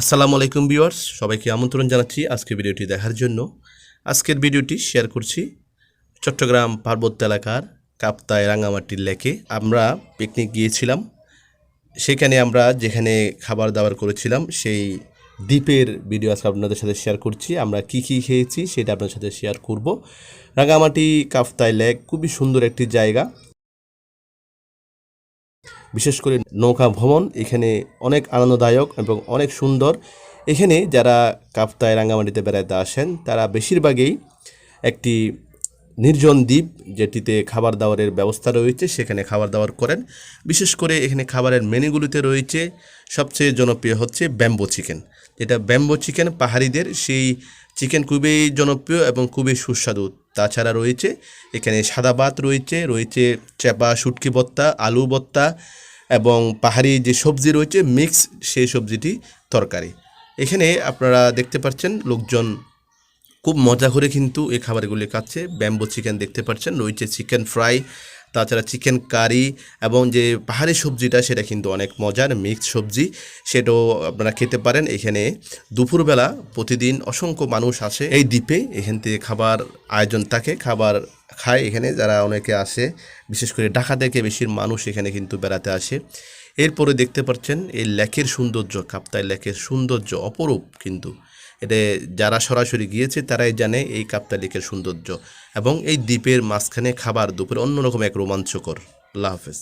আসসালামু আলাইকুম ভিউয়ার্স, সবাইকে আমন্ত্রণ জানাচ্ছি আজকের ভিডিওটি দেখার জন্য। আজকের ভিডিওটি শেয়ার করছি চট্টগ্রাম পার্বত্য এলাকার কাপ্তায় রাঙামাটির লেকে। আমরা পিকনিক গিয়েছিলাম। সেখানে আমরা যেখানে খাবার দাবার করেছিলাম, সেই দ্বীপের ভিডিও আজকে আপনাদের সাথে শেয়ার করছি। আমরা কি কি খেয়েছি সেটা আপনাদের সাথে শেয়ার করব। রাঙামাটি কাপ্তায় লেক খুবই সুন্দর একটি জায়গা। বিশেষ করে নৌকা ভ্রমণ এখানে অনেক আনন্দদায়ক এবং অনেক সুন্দর। এখানে যারা কাপ্তায় রাঙ্গামাটিতে বেড়াতে আসেন, তারা বেশিরভাগই একটি নির্জন দ্বীপ যেটিতে খাবার দাবারের ব্যবস্থা রয়েছে, সেখানে খাবার দাবার করেন। বিশেষ করে এখানে খাবারের মেনুগুলিতে রয়েছে, সবচেয়ে জনপ্রিয় হচ্ছে ব্যাম্বো চিকেন। যেটা ব্যাম্বো চিকেন পাহাড়িদের, সেই চিকেন খুবই জনপ্রিয় এবং খুবই সুস্বাদু। তাছাড়া রয়েছে, এখানে সাদা ভাত রয়েছে রয়েছে চেপা শুটকি ভত্তা আলু ভত্তা এবং পাহাড়ি যে সবজি রয়েছে মিক্স সেই সবজিটি তরকারি। এখানে আপনারা দেখতে পাচ্ছেন লোকজন খুব মজা করে কিন্তু এই খাবারগুলি খাচ্ছে। ব্যাম্বো চিকেন দেখতে পাচ্ছেন, রয়েছে চিকেন ফ্রাই তাছাড়া চিকেন কারি এবং যে পাহাড়ি সবজিটা, সেটা কিন্তু অনেক মজার মিক্স সবজি। সেটাও আপনারা খেতে পারেন। এখানে দুপুরবেলা প্রতিদিন অসংখ্য মানুষ আসে এই দ্বীপে। এখান থেকে খাবার আয়োজন থাকে, খাবার খায় এখানে। যারা অনেকে আসে, বিশেষ করে ঢাকা থেকে বেশির মানুষ এখানে কিন্তু বেড়াতে আসে। এরপরে দেখতে পাচ্ছেন এই লেকের সৌন্দর্য, কাপ্তাই লেকের সৌন্দর্য অপরূপ কিন্তু। এটা যারা সরাসরি গিয়েছে, তারাই জানে এই কাপ্তালিকের সৌন্দর্য এবং এই দ্বীপের মাঝখানে খাবার দুপুরে অন্যরকম এক রোমাঞ্চকর। আল্লাহ হাফেজ।